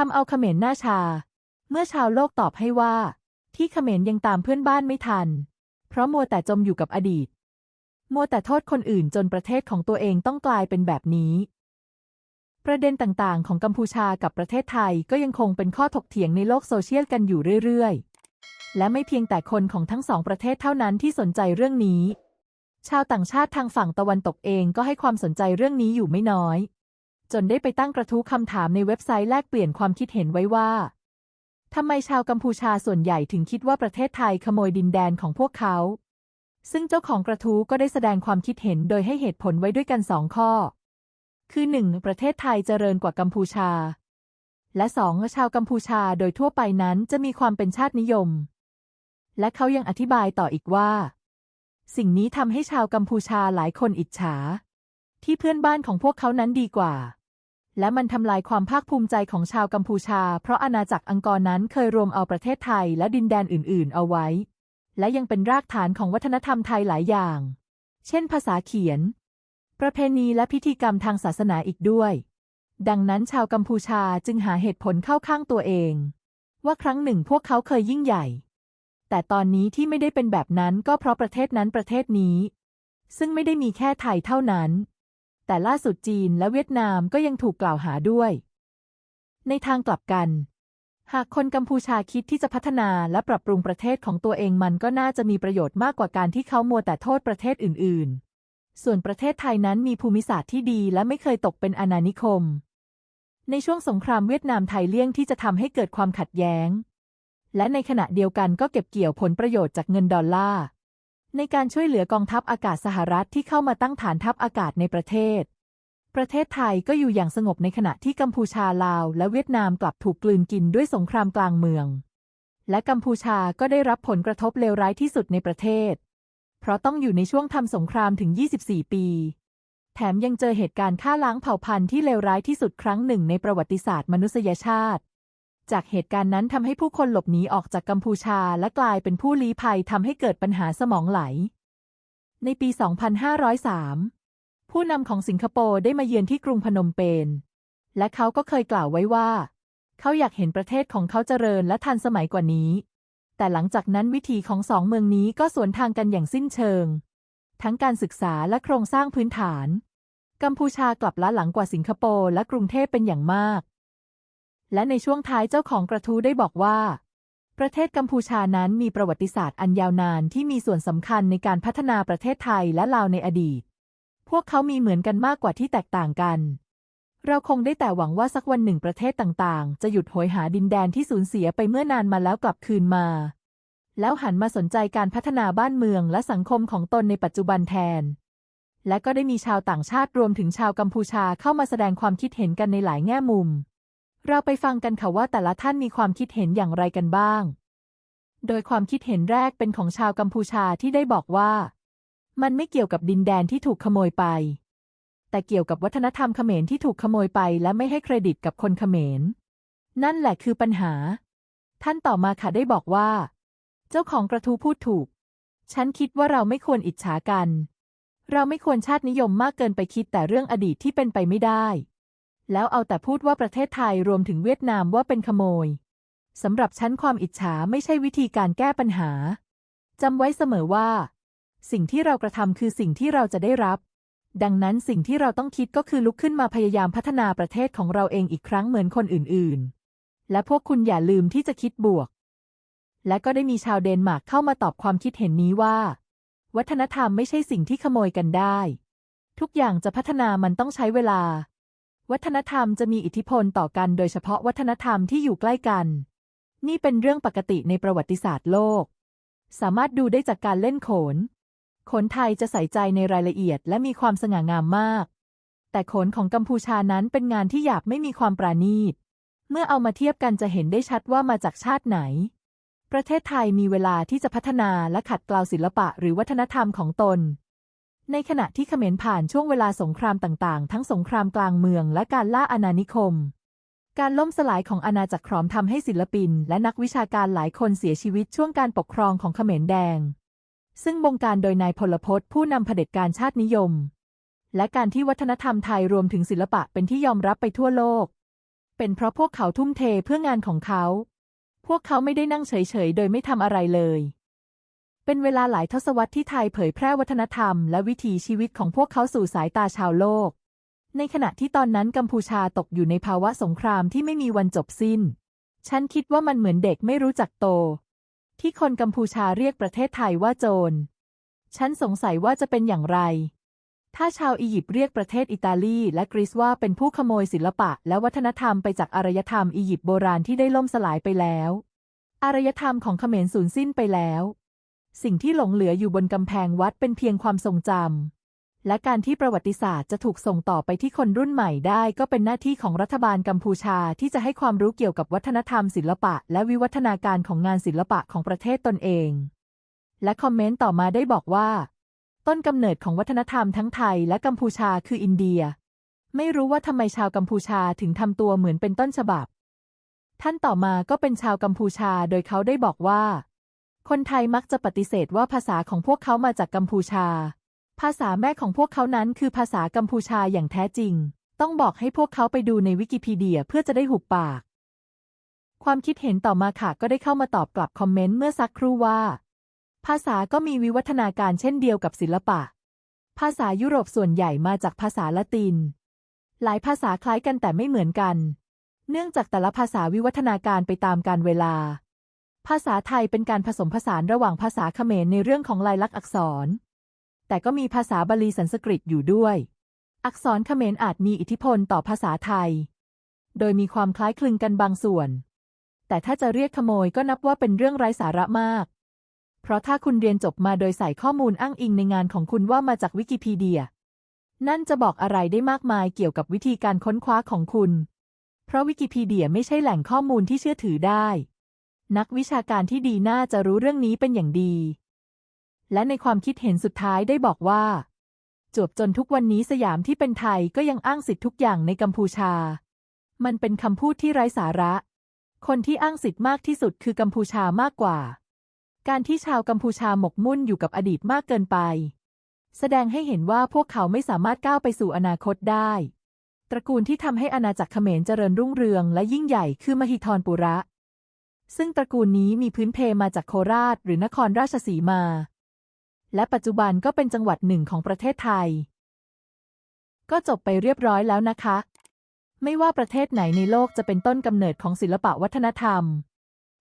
ทำเอาเขมรหน้าชา เมื่อชาวโลกตอบให้ว่า ที่เขมรยังตามเพื่อนบ้านไม่ทัน เพราะมัวแต่จมอยู่กับอดีต มัวแต่โทษคนอื่นจนประเทศของตัวเองต้องกลายเป็นแบบนี้ ประเด็นต่างๆ ของกัมพูชากับประเทศไทยก็ยังคงเป็นข้อถกเถียงในโลกโซเชียลกันอยู่เรื่อยๆ และไม่เพียงแต่คนของทั้งสองประเทศเท่านั้นที่สนใจเรื่องนี้ ชาวต่างชาติทางฝั่งตะวันตกเองก็ให้ความสนใจเรื่องนี้อยู่ไม่น้อย จนได้ไปตั้งกระทู้คำถามในเว็บไซต์แลกเปลี่ยนความคิดเห็นไว้ว่าทำไมชาวกัมพูชาส่วนใหญ่ถึงคิดว่าประเทศไทยขโมยดินแดนของพวกเขา ซึ่งเจ้าของกระทู้ก็ได้แสดงความคิดเห็นโดยให้เหตุผลไว้ด้วยกันสองข้อ คือ 1. ประเทศไทยเจริญกว่ากัมพูชา และ 2. ชาวกัมพูชาโดยทั่วไปนั้นจะมีความเป็นชาตินิยม และเขายังอธิบายต่ออีกว่า สิ่งนี้ทำให้ชาวกัมพูชาหลายคนอิจฉา ที่เพื่อนบ้านของพวกเขานั้นดีกว่า และมันทำลายความภาคภูมิใจของชาวกัมพูชา เพราะอาณาจักรอังกอร์นั้นเคยรวมเอาประเทศไทยและดินแดนอื่น ๆ เอาไว้ และยังเป็นรากฐานของวัฒนธรรมไทยหลายอย่าง เช่น ภาษาเขียน ประเพณีและพิธีกรรมทางศาสนาอีกด้วย ดังนั้นชาวกัมพูชาจึงหาเหตุผลเข้าข้างตัวเอง ว่าครั้งหนึ่งพวกเขาเคยยิ่งใหญ่ แต่ตอนนี้ที่ไม่ได้เป็นแบบนั้นก็เพราะประเทศนั้นประเทศนี้ ซึ่งไม่ได้มีแค่ไทยเท่านั้น แต่ล่าสุดจีนและเวียดนามก็ยังถูกกล่าวหาด้วย ในทางกลับกัน หากคนกัมพูชาคิดที่จะพัฒนาและปรับปรุงประเทศของตัวเองมันก็น่าจะมีประโยชน์มากกว่าการที่เขามัวแต่โทษประเทศอื่น ๆ ส่วนประเทศไทยนั้นมีภูมิศาสตร์ที่ดีและไม่เคยตกเป็นอาณานิคม ในช่วงสงครามเวียดนามไทยเลี่ยงที่จะทำให้เกิดความขัดแย้ง และในขณะเดียวกันก็เก็บเกี่ยวผลประโยชน์จากเงินดอลลาร์ ในการช่วยเหลือกองทัพอากาศสหรัฐที่เข้ามาตั้งฐานทัพอากาศในประเทศ ประเทศไทยก็อยู่อย่างสงบในขณะที่กัมพูชาลาว และเวียดนามกลับถูกกลืนกินด้วยสงครามกลางเมือง และกัมพูชาก็ได้รับผลกระทบเลวร้ายที่สุดในประเทศ เพราะต้องอยู่ในช่วงทำสงครามถึง 24 ปี แถมยังเจอเหตุการณ์ฆ่าล้างเผ่าพันธุ์ที่เลวร้ายที่สุดครั้งหนึ่งในประวัติศาสตร์มนุษยชาติ จากเหตุการณ์นั้นทำให้ผู้คนหลบหนีออกจากกัมพูชาและกลายเป็นผู้ลี้ภัยทำให้เกิดปัญหาสมองไหล ในปี 2503 ผู้นำของสิงคโปร์ได้มาเยือนที่กรุงพนมเปญ และเขาก็เคยกล่าวไว้ว่า เขาอยากเห็นประเทศของเขาเจริญและทันสมัยกว่านี้ แต่หลังจากนั้นวิถีของสองเมืองนี้ก็สวนทางกันอย่างสิ้นเชิง ทั้งการศึกษาและโครงสร้างพื้นฐาน กัมพูชากลับล้าหลังกว่าสิงคโปร์และกรุงเทพเป็นอย่างมาก และในช่วงท้ายเจ้าของกระทู้ได้บอกว่า ประเทศกัมพูชานั้นมีประวัติศาสตร์อันยาวนานที่มีส่วนสำคัญในการพัฒนาประเทศไทยและลาวในอดีต พวกเขามีเหมือนกันมากกว่าที่แตกต่างกัน เราคงได้แต่หวังว่าสักวันหนึ่งประเทศต่างๆ จะหยุดโหยหาดินแดนที่สูญเสียไปเมื่อนานมาแล้วกลับคืนมา แล้วหันมาสนใจการพัฒนาบ้านเมืองและสังคมของตนในปัจจุบันแทน และก็ได้มีชาวต่างชาติรวมถึงชาวกัมพูชาเข้ามาแสดงความคิดเห็นกันในหลายแง่มุม เราไปฟังกันค่ะว่าแต่ละท่านมีความคิดเห็นอย่างไรกันบ้าง โดยความคิดเห็นแรกเป็นของชาวกัมพูชาที่ได้บอกว่า มันไม่เกี่ยวกับดินแดนที่ถูกขโมยไป แต่เกี่ยวกับวัฒนธรรมเขมรที่ถูกขโมยไปและไม่ให้เครดิตกับคนเขมร นั่นแหละคือปัญหา ท่านต่อมาค่ะได้บอกว่า เจ้าของกระทู้พูดถูก ฉันคิดว่าเราไม่ควรอิจฉากัน เราไม่ควรชาตินิยมมากเกินไปคิดแต่เรื่องอดีตที่เป็นไปไม่ได้ แล้วเอาแต่พูดว่าประเทศไทยรวมถึงเวียดนามว่าเป็นขโมยสำหรับฉันความอิจฉาไม่ใช่วิธีการแก้ปัญหาจำไว้เสมอว่า สิ่งที่เรากระทำคือสิ่งที่เราจะได้รับ ดังนั้นสิ่งที่เราต้องคิดก็คือลุกขึ้นมาพยายามพัฒนาประเทศของเราเองอีกครั้งเหมือนคนอื่น ๆ และพวกคุณอย่าลืมที่จะคิดบวก และก็ได้มีชาวเดนมาร์กเข้ามาตอบความคิดเห็นนี้ว่า วัฒนธรรมไม่ใช่สิ่งที่ขโมยกันได้ ทุกอย่างจะพัฒนามันต้องใช้เวลา วัฒนธรรมจะมีอิทธิพลต่อกันโดยเฉพาะวัฒนธรรมที่อยู่ใกล้กัน นี่เป็นเรื่องปกติในประวัติศาสตร์โลก สามารถดูได้จากการเล่นโขน โขนไทยจะใส่ใจในรายละเอียดและมีความสง่างามมาก แต่โขนของกัมพูชานั้นเป็นงานที่หยาบไม่มีความปราณีต เมื่อเอามาเทียบกันจะเห็นได้ชัดว่ามาจากชาติไหน ประเทศไทยมีเวลาที่จะพัฒนาและขัดเกลาศิลปะหรือวัฒนธรรมของตน ในขณะที่เขมรผ่านช่วงเวลาสงครามต่างๆ ทั้งสงครามกลางเมืองและการล่าอาณานิคม การล่มสลายของอาณาจักรขอมทำให้ศิลปิน และนักวิชาการหลายคนเสียชีวิตช่วงการปกครองของเขมรแดง ซึ่งบงการโดยนายพลพศผู้นำเผด็จการชาตินิยม และการที่วัฒนธรรมไทยรวมถึงศิลปะเป็นที่ยอมรับไปทั่วโลก เป็นเพราะพวกเขาทุ่มเทเพื่องานของเขา พวกเขาไม่ได้นั่งเฉยๆ โดยไม่ทำอะไรเลย เป็นเวลาหลายทศวรรษที่ไทยเผยแพร่วัฒนธรรมและวิถีชีวิตของพวกเขาสู่สายตาชาวโลก ในขณะที่ตอนนั้นกัมพูชาตกอยู่ในภาวะสงครามที่ไม่มีวันจบสิ้น ฉันคิดว่ามันเหมือนเด็กไม่รู้จักโต ที่คนกัมพูชาเรียกประเทศไทยว่าโจร ฉันสงสัยว่าจะเป็นอย่างไร ถ้าชาวอียิปต์เรียกประเทศอิตาลีและกรีซว่าเป็นผู้ขโมยศิลปะ และวัฒนธรรมไปจากอารยธรรมอียิปต์โบราณที่ได้ล่มสลายไปแล้ว อารยธรรมของเขมรสูญสิ้นไปแล้ว สิ่งที่หลงเหลืออยู่บนกำแพงวัดเป็นเพียงความทรงจำ และการที่ประวัติศาสตร์จะถูกส่งต่อไปที่คนรุ่นใหม่ได้ก็เป็นหน้าที่ของรัฐบาลกัมพูชาที่จะให้ความรู้เกี่ยวกับวัฒนธรรมศิลปะ และวิวัฒนาการของงานศิลปะของประเทศตนเอง และคอมเมนต์ต่อมาได้บอกว่า ต้นกำเนิดของวัฒนธรรมทั้งไทยและกัมพูชาคืออินเดีย ไม่รู้ว่าทำไมชาวกัมพูชาถึงทำตัวเหมือนเป็นต้นฉบับ ท่านต่อมาก็เป็นชาวกัมพูชาโดยเขาได้บอกว่า คนไทยมักจะปฏิเสธว่าภาษาของพวกเขามาจากกัมพูชา ภาษาแม่ของพวกเขานั้นคือภาษากัมพูชาอย่างแท้จริง ต้องบอกให้พวกเขาไปดูในวิกิพีเดียเพื่อจะได้หุบปาก ความคิดเห็นต่อมาค่ะก็ได้เข้ามาตอบกลับคอมเมนต์เมื่อสักครู่ว่า ภาษาก็มีวิวัฒนาการเช่นเดียวกับศิลปะ ภาษายุโรปส่วนใหญ่มาจากภาษาละติน หลายภาษาคล้ายกันแต่ไม่เหมือนกัน เนื่องจากแต่ละภาษาวิวัฒนาการไปตามกาลเวลา ภาษาไทยเป็นการผสมผสานระหว่างภาษาเขมรในเรื่องของลายลักษณ์อักษร แต่ก็มีภาษาบาลีสันสกฤตอยู่ด้วย อักษรเขมรอาจมีอิทธิพลต่อภาษาไทย โดยมีความคล้ายคลึงกันบางส่วน แต่ถ้าจะเรียกขโมยก็นับว่าเป็นเรื่องไร้สาระมาก เพราะถ้าคุณเรียนจบมาโดยใส่ข้อมูลอ้างอิงในงานของคุณว่ามาจากวิกิพีเดีย นั่นจะบอกอะไรได้มากมายเกี่ยวกับวิธีการค้นคว้าของคุณ เพราะวิกิพีเดียไม่ใช่แหล่งข้อมูลที่เชื่อถือได้ นักวิชาการที่ดีน่าจะรู้เรื่องนี้เป็นอย่างดี และในความคิดเห็นสุดท้ายได้บอกว่า จวบจนทุกวันนี้สยามที่เป็นไทยก็ยังอ้างสิทธิ์ทุกอย่างในกัมพูชา มันเป็นคำพูดที่ไร้สาระ คนที่อ้างสิทธิ์มากที่สุดคือกัมพูชามากกว่า การที่ชาวกัมพูชาหมกมุ่นอยู่กับอดีตมากเกินไป แสดงให้เห็นว่าพวกเขาไม่สามารถก้าวไปสู่อนาคตได้ ตระกูลที่ทำให้อาณาจักรเขมรเจริญรุ่งเรืองและยิ่งใหญ่คือมหิธรปุระ ซึ่งตระกูลนี้มีพื้นเพมาจากโคราชหรือนครราชสีมา และปัจจุบันก็เป็นจังหวัดหนึ่งของประเทศไทย ก็จบไปเรียบร้อยแล้วนะคะ ไม่ว่าประเทศไหนในโลกจะเป็นต้นกำเนิดของศิลปะวัฒนธรรม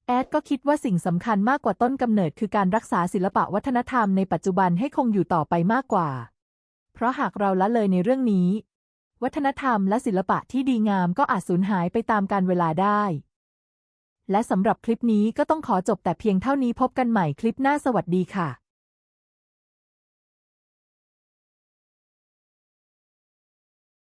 แอดก็คิดว่าสิ่งสำคัญมากกว่าต้นกำเนิดคือการรักษาศิลปะวัฒนธรรมในปัจจุบันให้คงอยู่ต่อไปมากกว่า เพราะหากเราละเลยในเรื่องนี้ วัฒนธรรมและศิลปะที่ดีงามก็อาจสูญหายไปตามกาลเวลาได้ และสำหรับคลิปนี้ก็ต้องขอจบแต่เพียงเท่านี้พบกันใหม่คลิปหน้าสวัสดีค่ะ